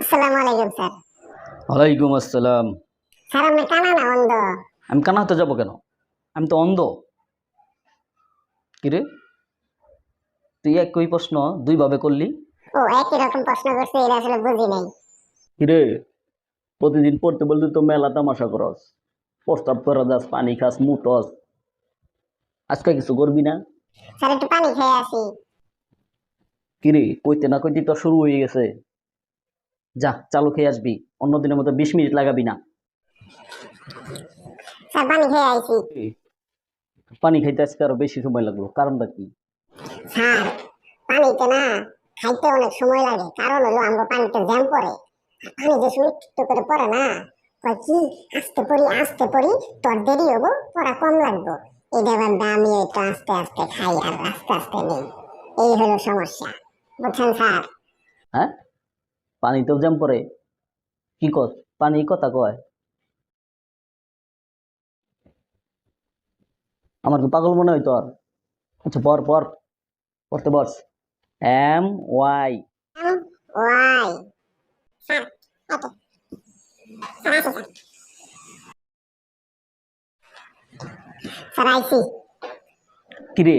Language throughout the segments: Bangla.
আসসালামু আলাইকুম স্যার। ওয়ালাইকুম আসসালাম। স্যার আপনি কানা না অন্ধ? আমি কানা হতে যাব কেন? আমি তো অন্ধ। কিরে? তুই একই প্রশ্ন দুইভাবে করলি। ও একই রকম প্রশ্ন করছে এটা আসলে বুঝি নাই। কিরে? প্রতিদিন পড়তে বলতে তো মেলা তামাশা করস। প্রস্তাব করে যাস পানি খাস মুতস। আজকে কিছু করবি না? স্যার একটু পানি খেয়ে আসি। কিরে কইতে না কইতে তো শুরু হয়ে গেছে। যা চালু খেয়ে আসবি। অন্যদিনের মতো বিশ মিনিট লাগাবি না। স্যার পানি খেয়ে আইছি। পানি খাইতে আজকে আরও বেশি সময় লাগল কারণটা কি? স্যার পানিতে না খাইতে অনেক সময় লাগে কারণ হলো আমরা পানিতে জ্যাম পড়ে। পানি যে সময় করে পড়ে না কয় কি আস্তে পড়ি আস্তে পড়ি তোর দেরি হব পড়া কম লাগবো। এটা ভাববে আমি এটা আস্তে আস্তে খাই আর আস্তে আস্তে নেই। এই হলো সমস্যা বুঝছেন স্যার? হ্যাঁ? পানিতেও জ্যাম পড়ে। কি কস? পানি কথা কয়। আমার কি পাগল মনে হয় তোর? আচ্ছা পর পর। পড়তে বস। M Y. আইসি। কিরে?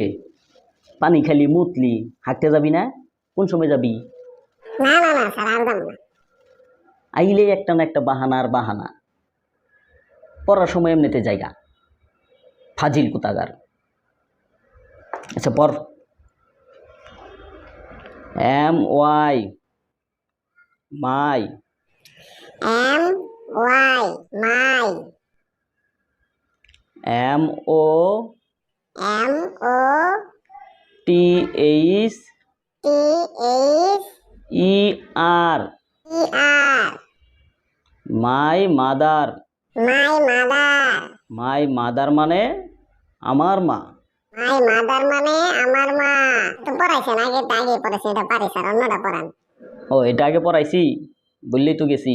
পানি খালি মুতলি। হাঁটতে যাবি না? কোন সময় যাবি? না না না স্যার আর দাম না। আইলে একটা না একটা বাহানা আর বাহানা। পড়ার সময় এমনিতে জায়গা। ফাজিল কুতাগার। আচ্ছা পর M Y. My. M Y my. M O M O T H T H E R my mother my mother my mother মানে আমার মা। মাই মাদার মানে আমার মা। তো পড়াইছেন আগে আগে পড়াইছেন এটা পারি স্যার অন্যটা পড়ান। ও এটা আগে পড়াইছি বললি তো গেছি।